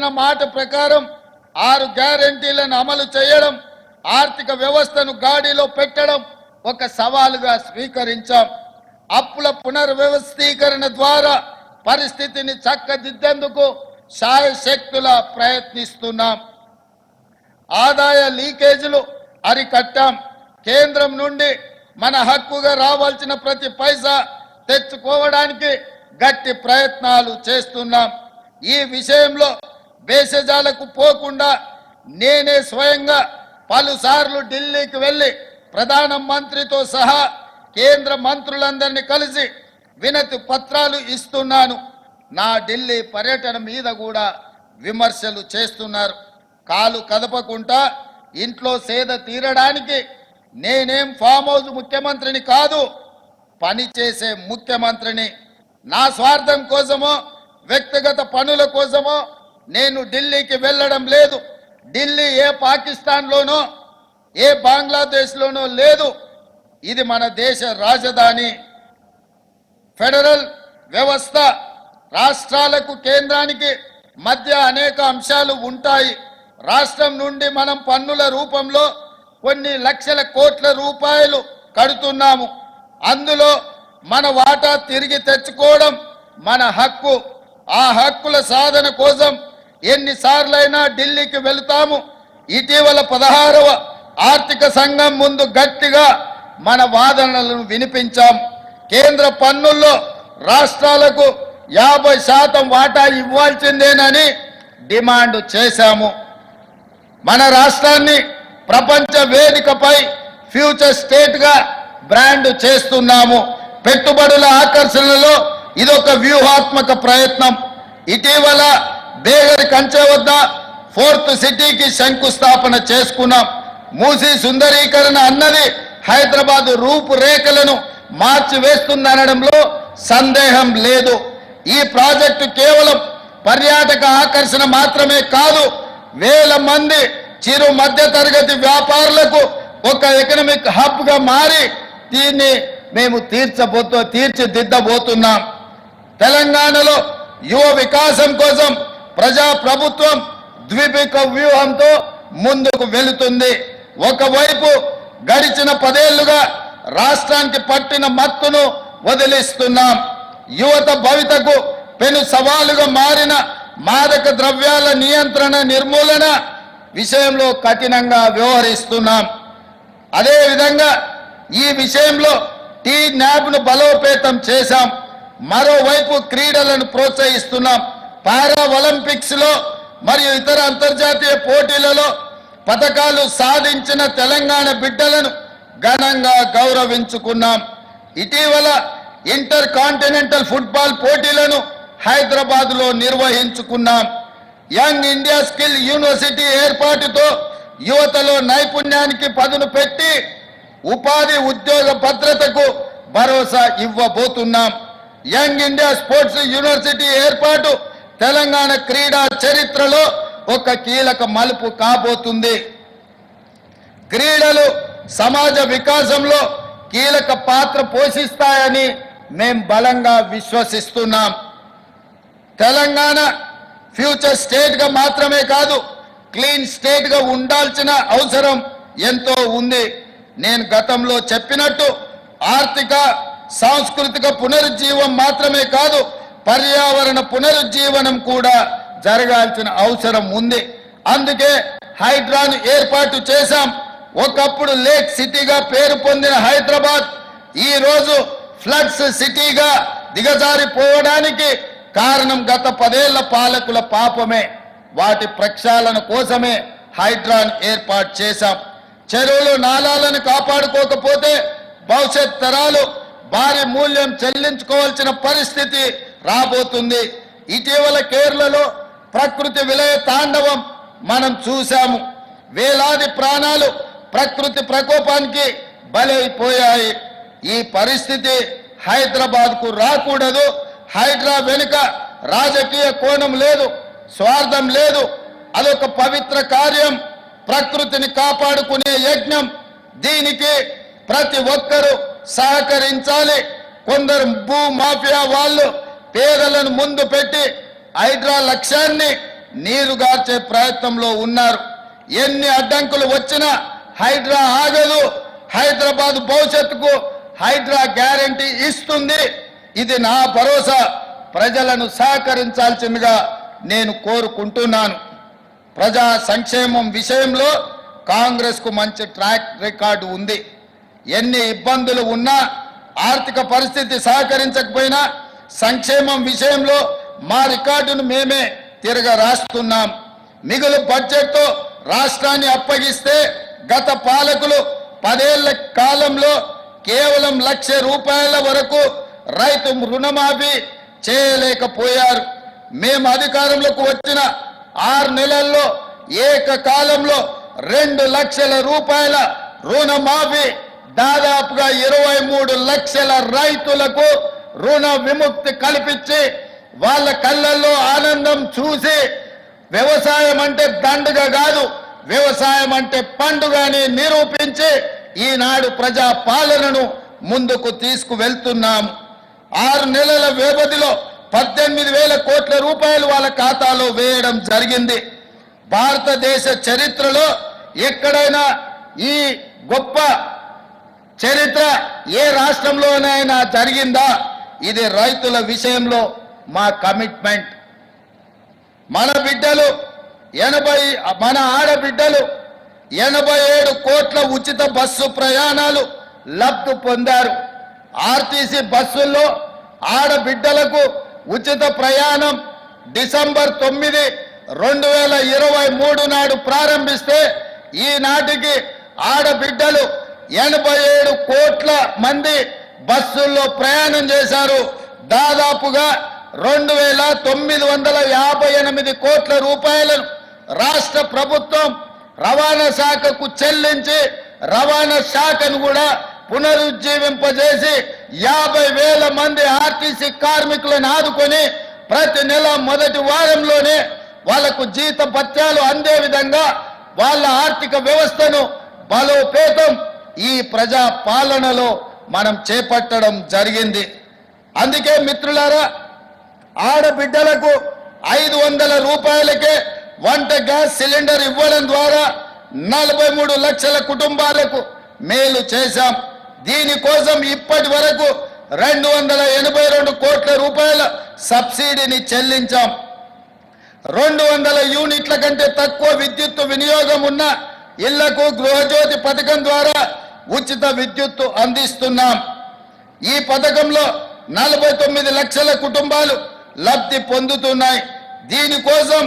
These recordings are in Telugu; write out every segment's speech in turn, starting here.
మాట ప్రకారం ఆరు గ్యారంటీలను అమలు చేయడం ఆర్థిక వ్యవస్థను గాడిలో పెట్టడం ఒక సవాలుగా స్వీకరించాం. అప్పుల పునర్వ్యవస్థీకరణ ద్వారా పరిస్థితిని చక్కదిద్దేందుకు శాయశక్తుల ప్రయత్నిస్తున్నాం. ఆదాయ లీకేజీలు అరికట్టాం. కేంద్రం నుండి మన హక్కుగా రావాల్సిన ప్రతి పైసా తెచ్చుకోవడానికి గట్టి ప్రయత్నాలు చేస్తున్నాం. ఈ విషయంలో భేషజాలకు పోకుండా నేనే స్వయంగా పలుసార్లు ఢిల్లీకి వెళ్ళి ప్రధాన మంత్రితో సహా కేంద్ర మంత్రులందరినీ కలిసి వినతి పత్రాలు ఇస్తున్నాను. నా ఢిల్లీ పర్యటన మీద కూడా విమర్శలు చేస్తున్నారు. కాలు కదపకుండా ఇంట్లో సేద తీరడానికి నేనేం ఫామ్ హౌస్ ముఖ్యమంత్రిని కాదు పనిచేసే ముఖ్యమంత్రిని. నా స్వార్థం కోసమో వ్యక్తిగత పనుల కోసమో నేను ఢిల్లీకి వెళ్ళడం లేదు. ఢిల్లీ ఏ పాకిస్తాన్లోనో ఏ బంగ్లాదేశ్లోనో లేదు. ఇది మన దేశ రాజధాని. ఫెడరల్ వ్యవస్థ రాష్ట్రాలకు కేంద్రానికి మధ్య అనేక అంశాలు ఉంటాయి. రాష్ట్రం నుండి మనం పన్నుల రూపంలో కొన్ని లక్షల కోట్ల రూపాయలు కడుతున్నాము. అందులో మన వాటా తిరిగి తెచ్చుకోవడం మన హక్కు. ఆ హక్కుల సాధన కోసం ఎన్నిసార్లైనా ఢిల్లీకి వెళతాము. ఇటీవల పదహారవ ఆర్థిక సంఘం ముందు గట్టిగా మన వాదనలను వినిపించాం. కేంద్ర పన్నుల్లో రాష్ట్రాలకు యాభై శాతం వాటా ఇవ్వాల్సిందేనని డిమాండ్ చేశాము. మన రాష్ట్రాన్ని ప్రపంచ వేదికపై ఫ్యూచర్ స్టేట్గా బ్రాండ్ చేస్తున్నాము. పెట్టుబడుల ఆకర్షణలో ఇదొక వ్యూహాత్మక ప్రయత్నం. ఇటీవల బేగరి కంచె వద్ద ఫోర్త్ సిటీకి శంకుస్థాపన చేసుకున్నాం. మూసీ సుందరీకరణ అన్నది హైదరాబాద్ రూపురేఖలను మార్చి వేస్తుందనడంలో సందేహం లేదు. ఈ ప్రాజెక్టు కేవలం పర్యాటక ఆకర్షణ మాత్రమే కాదు వేల మంది చిరు మధ్య తరగతి వ్యాపారులకు ఒక ఎకనమిక్ హబ్గా మారి దీన్ని మేము తీర్చబోతూ తీర్చిదిద్దబోతున్నాం. తెలంగాణలో యువ వికాసం కోసం ప్రజా ప్రభుత్వం ద్విపిక వ్యూహంతో ముందుకు వెళుతుంది. ఒకవైపు గడిచిన పదేళ్ళుగా రాష్ట్రానికి పట్టిన మత్తును వదిలిస్తున్నాం. యువత భవితకు పెను సవాలుగా మారిన మాదక ద్రవ్యాల నియంత్రణ నిర్మూలన విషయంలో కఠినంగా వ్యవహరిస్తున్నాం. అదేవిధంగా ఈ విషయంలో టీ న్యాబ్ను బలోపేతం చేశాం. మరోవైపు క్రీడలను ప్రోత్సహిస్తున్నాం. పారా ఒలింపిక్స్లో మరియు ఇతర అంతర్జాతీయ పోటీలలో పథకాలు సాధించిన తెలంగాణ బిడ్డలను ఘనంగా గౌరవించుకున్నాం. ఇటీవల ఇంటర్ కాంటినెంటల్ ఫుట్బాల్ పోటీలను హైదరాబాద్లో నిర్వహించుకున్నాం. యంగ్ ఇండియా స్కిల్ యూనివర్సిటీ ఏర్పాటుతో యువతలో నైపుణ్యానికి పదును పెట్టి ఉపాధి ఉద్యోగ భద్రతకు భరోసా ఇవ్వబోతున్నాం. యంగ్ ఇండియా స్పోర్ట్స్ యూనివర్సిటీ ఏర్పాటు తెలంగాణ క్రీడా చరిత్రలో ఒక కీలక మలుపు కాబోతుంది. క్రీడలు సమాజ వికాసంలో కీలక పాత్ర పోషిస్తాయని మేం బలంగా విశ్వసిస్తున్నాం. తెలంగాణ ఫ్యూచర్ స్టేట్గా మాత్రమే కాదు క్లీన్ స్టేట్గా ఉండాల్సిన అవసరం ఎంతో ఉంది. నేను గతంలో చెప్పినట్టు ఆర్థిక సాంస్కృతిక పునరుజ్జీవం మాత్రమే కాదు పర్యావరణ పునరుజ్జీవనం కూడా జరగాల్సిన అవసరం ఉంది. అందుకే హైడ్రాను ఏర్పాటు చేశాం. ఒకప్పుడు లేక్ సిటీగా పేరు పొందిన హైదరాబాద్ ఈ రోజు ఫ్లడ్స్ సిటీగా దిగజారిపోవడానికి కారణం గత పదేళ్ళ పాలకుల పాపమే. వాటి ప్రక్షాళన కోసమే హైడ్రాన్ ఏర్పాటు చేశాం. చెరువులు నాలాలను కాపాడుకోకపోతే భవిష్యత్ తరాలు భారీ మూల్యం చెల్లించుకోవాల్సిన పరిస్థితి రాబోతుంది. ఇటీవల కేరళలో ప్రకృతి విలయ తాండవం మనం చూశాము. వేలాది ప్రాణాలు ప్రకృతి ప్రకోపానికి బలైపోయాయి. ఈ పరిస్థితి హైదరాబాద్కు రాకూడదు. హైడ్రా వెనుక రాజకీయ కోణం లేదు స్వార్థం లేదు. అదొక పవిత్ర కార్యం. ప్రకృతిని కాపాడుకునే యజ్ఞం. దీనికి ప్రతి ఒక్కరూ సహకరించాలి. కొందరు భూ మాఫియా వాళ్ళు పేదలను ముందు పెట్టి హైడ్రా లక్ష్యాన్ని నీరుగార్చే ప్రయత్నంలో ఉన్నారు. ఎన్ని అడ్డంకులు వచ్చినా హైడ్రా ఆగదు. హైదరాబాద్ భవిష్యత్తుకు హైడ్రా గ్యారంటీ ఇస్తుంది. ఇది నా భరోసా. ప్రజలను సహకరించాల్సిందిగా నేను కోరుకుంటున్నాను. ప్రజా సంక్షేమం విషయంలో కాంగ్రెస్కు మంచి ట్రాక్ రికార్డు ఉంది. ఎన్ని ఇబ్బందులు ఉన్నా ఆర్థిక పరిస్థితి సహకరించకపోయినా సంక్షేమం విషయంలో మా రికార్డును మేమే తిరగ రాస్తున్నాం మిగులు బడ్జెట్తో రాష్ట్రాన్ని అప్పగిస్తే గత పాలకులు పదేళ్ళ కాలంలో కేవలం లక్ష రూపాయల వరకు రైతు రుణమాఫీ చేయలేకపోయారు. మేము అధికారంలోకి వచ్చిన ఆరు నెలల్లో ఏకకాలంలో రెండు లక్షల రూపాయల రుణమాఫీ దాదాపుగా ఇరవై మూడు లక్షల రైతులకు రుణ విముక్తి కల్పించి వాళ్ళ కళ్ళల్లో ఆనందం చూసి వ్యవసాయం అంటే దండుగ కాదు వ్యవసాయం అంటే పండుగ అని నిరూపించి ఈనాడు ప్రజా పాలనను ముందుకు తీసుకువెళ్తున్నాం ఆరు నెలల వ్యవధిలో పద్దెనిమిది వేల కోట్ల రూపాయలు వాళ్ళ ఖాతాలో వేయడం జరిగింది. భారతదేశ చరిత్రలో ఎక్కడైనా ఈ గొప్ప చరిత్ర ఏ రాష్ట్రంలోనైనా జరిగిందా? ఇది రైతుల విషయంలో మా కమిట్మెంట్. మన బిడ్డలు ఎనభై మన ఆడబిడ్డలు ఎనభై ఏడు కోట్ల ఉచిత బస్సు ప్రయాణాలు లబ్ధి పొందారు. ఆర్టీసీ బస్సుల్లో ఆడబిడ్డలకు ఉచిత ప్రయాణం డిసెంబర్ తొమ్మిది రెండు వేల ఇరవై మూడు నాడు ప్రారంభిస్తే ఈనాటికి ఆడబిడ్డలు ఎనభై ఏడు కోట్ల మంది బస్సుల్లో ప్రయాణం చేశారు. దాదాపుగా రెండు వేల తొమ్మిది వందల యాభై ఎనిమిది కోట్ల రూపాయలను రాష్ట్ర ప్రభుత్వం రవాణా శాఖకు చెల్లించి రవాణా శాఖను కూడా పునరుజ్జీవింపజేసి యాభై వేల మంది ఆర్టీసీ కార్మికులను ఆదుకొని ప్రతి నెల మొదటి వారంలోనే వాళ్ళకు జీత భత్యాలు అందే విధంగా వాళ్ళ ఆర్థిక వ్యవస్థను బలోపేతం ఈ ప్రజా పాలనలో మనం చేపట్టడం జరిగింది. అందుకే మిత్రులారా ఆడబిడ్డలకు ఐదు వందల రూపాయలకే వంట గ్యాస్ సిలిండర్ ఇవ్వడం ద్వారా నలభై మూడు లక్షల కుటుంబాలకు మేలు చేశాం. దీనికోసం ఇప్పటి వరకు రెండు వందల ఎనభై రెండు కోట్ల రూపాయల సబ్సిడీని చెల్లించాం. రెండు వందల యూనిట్ల కంటే తక్కువ విద్యుత్తు వినియోగం ఉన్న ఇళ్ళకు గృహజ్యోతి పథకం ద్వారా ఉచిత విద్యుత్తు అందిస్తున్నాం. ఈ పథకంలో నలభై తొమ్మిది లక్షల కుటుంబాలు లబ్ధి పొందుతున్నాయి. దీనికోసం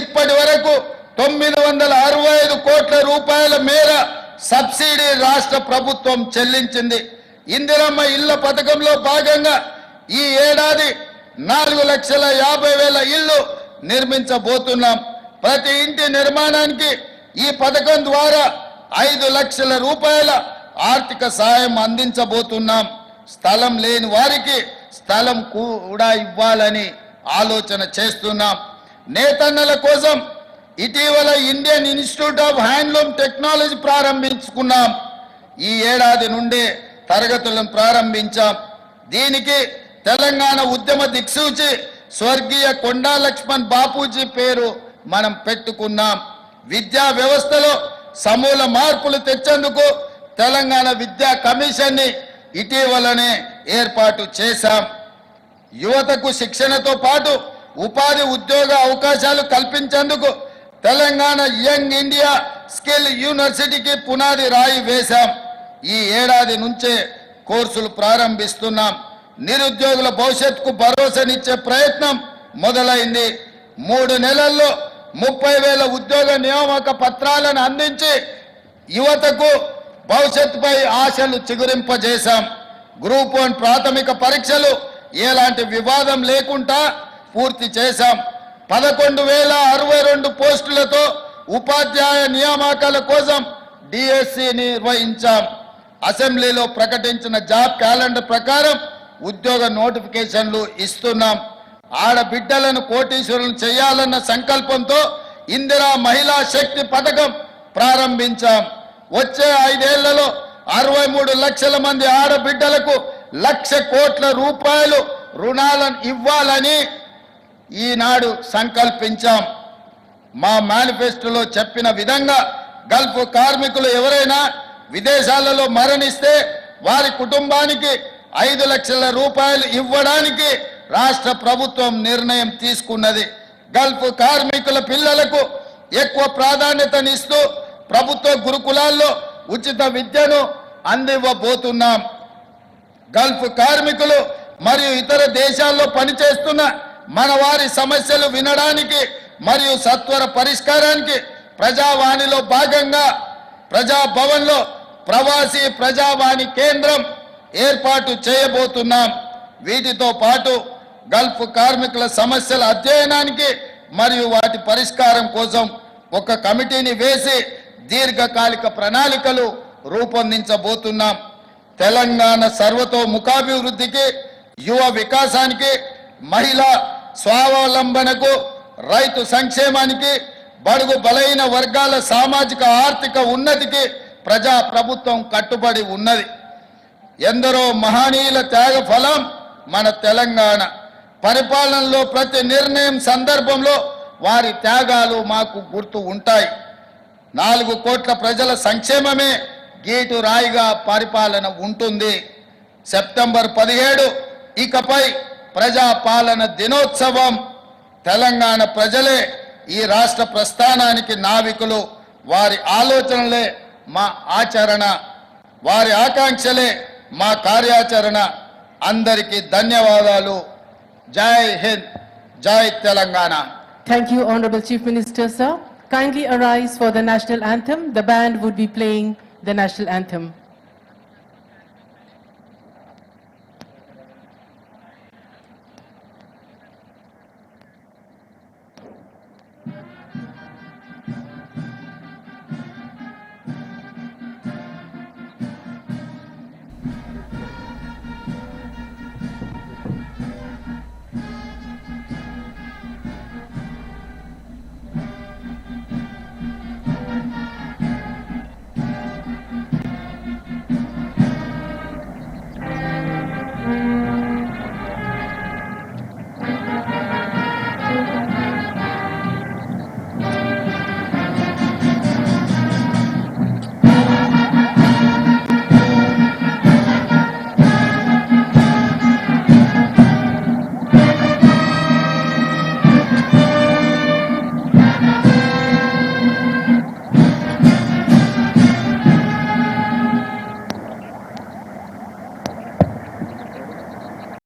ఇప్పటి వరకు తొమ్మిది వందల అరవై ఐదు కోట్ల రూపాయల మేర సబ్సిడీ రాష్ట్ర ప్రభుత్వం చెల్లించింది. ఇందిరమ్మ ఇళ్ళ పథకంలో భాగంగా ఈ ఏడాది నాలుగు లక్షల యాభై వేల ఇళ్ళు నిర్మించబోతున్నాం. ప్రతి ఇంటి నిర్మాణానికి ఈ పథకం ద్వారా ఐదు లక్షల రూపాయల ఆర్థిక సాయం అందించబోతున్నాం. స్థలం లేని వారికి స్థలం కూడా ఇవ్వాలని ఆలోచన చేస్తున్నాం. నేతన్నల కోసం ఇటీవల Indian institute of handloom technology ప్రారంభించుకున్నాం. ఈ ఏడాది నుండి తరగతులను ప్రారంభించాం. దీనికి తెలంగాణ ఉద్యమ దిక్సూచి స్వర్గీయ కొండా లక్ష్మణ్ బాపూజీ పేరు మనం పెట్టుకున్నాం. విద్యా వ్యవస్థలో సమూల మార్పులు తెచ్చేందుకు తెలంగాణ విద్యా కమిషన్ని ఇటీవలనే ఏర్పాటు చేశాం. యువతకు శిక్షణతో పాటు ఉపాధి ఉద్యోగ అవకాశాలు కల్పించేందుకు తెలంగాణ యంగ్ ఇండియా స్కిల్ యూనివర్సిటీకి పునాది రాయి వేశాం. ఈ ఏడాది నుంచే కోర్సులు ప్రారంభిస్తున్నాం. నిరుద్యోగుల భవిష్యత్తుకు భరోసానిచ్చే ప్రయత్నం మొదలైంది. మూడు నెలల్లో ముప్పై వేల ఉద్యోగ నియామక పత్రాలను అందించి యువతకు భవిష్యత్తుపై ఆశలు చిగురింపజేశాం. గ్రూప్ వన్ ప్రాథమిక పరీక్షలు ఎలాంటి వివాదం లేకుండా పూర్తి చేశాం. పదకొండు వేల అరవై రెండు పోస్టులతో ఉపాధ్యాయ నియామకాల కోసం డిఎస్సి నిర్వహించాం. అసెంబ్లీలో ప్రకటించిన జాబ్ క్యాలెండర్ ప్రకారం ఉద్యోగ నోటిఫికేషన్లు ఇస్తున్నాం. ఆడబిడ్డలను కోటీశ్వరులను చేయాలన్న సంకల్పంతో ఇందిరా మహిళా శక్తి పథకం ప్రారంభించాం. వచ్చే ఐదేళ్ళలో అరవై మూడు లక్షల మంది ఆడబిడ్డలకు లక్ష కోట్ల రూపాయలు రుణాలను ఇవ్వాలని ఈనాడు సంకల్పించాం. మా మేనిఫెస్టోలో చెప్పిన విధంగా గల్ఫ్ కార్మికులు ఎవరైనా విదేశాలలో మరణిస్తే వారి కుటుంబానికి ఐదు లక్షల రూపాయలు ఇవ్వడానికి రాష్ట్ర ప్రభుత్వం నిర్ణయం తీసుకున్నది. గల్ఫ్ కార్మికుల పిల్లలకు ఎక్కువ ప్రాధాన్యతనిస్తూ ప్రభుత్వ గురుకులాల్లో ఉచిత విద్యను అందివ్వబోతున్నాం. గల్ఫ్ కార్మికులు మరియు ఇతర దేశాల్లో పనిచేస్తున్న మన వారి సమస్యలు వినడానికి మరియు సత్వర పరిష్కారానికి ప్రజావాణిలో భాగంగా ప్రజాభవన్లో ప్రవాసీ ప్రజావాణి కేంద్రం ఏర్పాటు చేయబోతున్నాం. వీటితో పాటు గల్ఫ్ కార్మికుల సమస్యల అధ్యయనానికి మరియు వాటి పరిష్కారం కోసం ఒక కమిటీని వేసి దీర్ఘకాలిక ప్రణాళికలు రూపొందించబోతున్నాం. తెలంగాణ సర్వతోముఖాభివృద్ధికి యువ వికాసానికి మహిళా స్వావలంబనకు రైతు సంక్షేమానికి బడుగు బలైన వర్గాల సామాజిక ఆర్థిక ఉన్నతికి ప్రజా ప్రభుత్వం కట్టుబడి ఉన్నది. ఎందరో మహనీయుల త్యాగ ఫలం మన తెలంగాణ. పరిపాలనలో ప్రతి నిర్ణయం సందర్భంలో వారి త్యాగాలు మాకు గుర్తు ఉంటాయి. నాలుగు కోట్ల ప్రజల సంక్షేమమే గీటు రాయిగా పరిపాలన ఉంటుంది. సెప్టెంబర్ పదిహేడు ఇకపై ప్రజాపాలన దినోత్సవం. తెలంగాణ ప్రజలే ఈ రాష్ట్ర ప్రస్థానానికి నావికులు. వారి ఆలోచనలే మా ఆచరణ. వారి ఆకాంక్షలే మా కార్యాచరణ. అందరికీ ధన్యవాదాలు. Jai Hind Jai Telangana. Thank you honourable chief minister sir Kindly arise for the national anthem. The band would be playing the national anthem.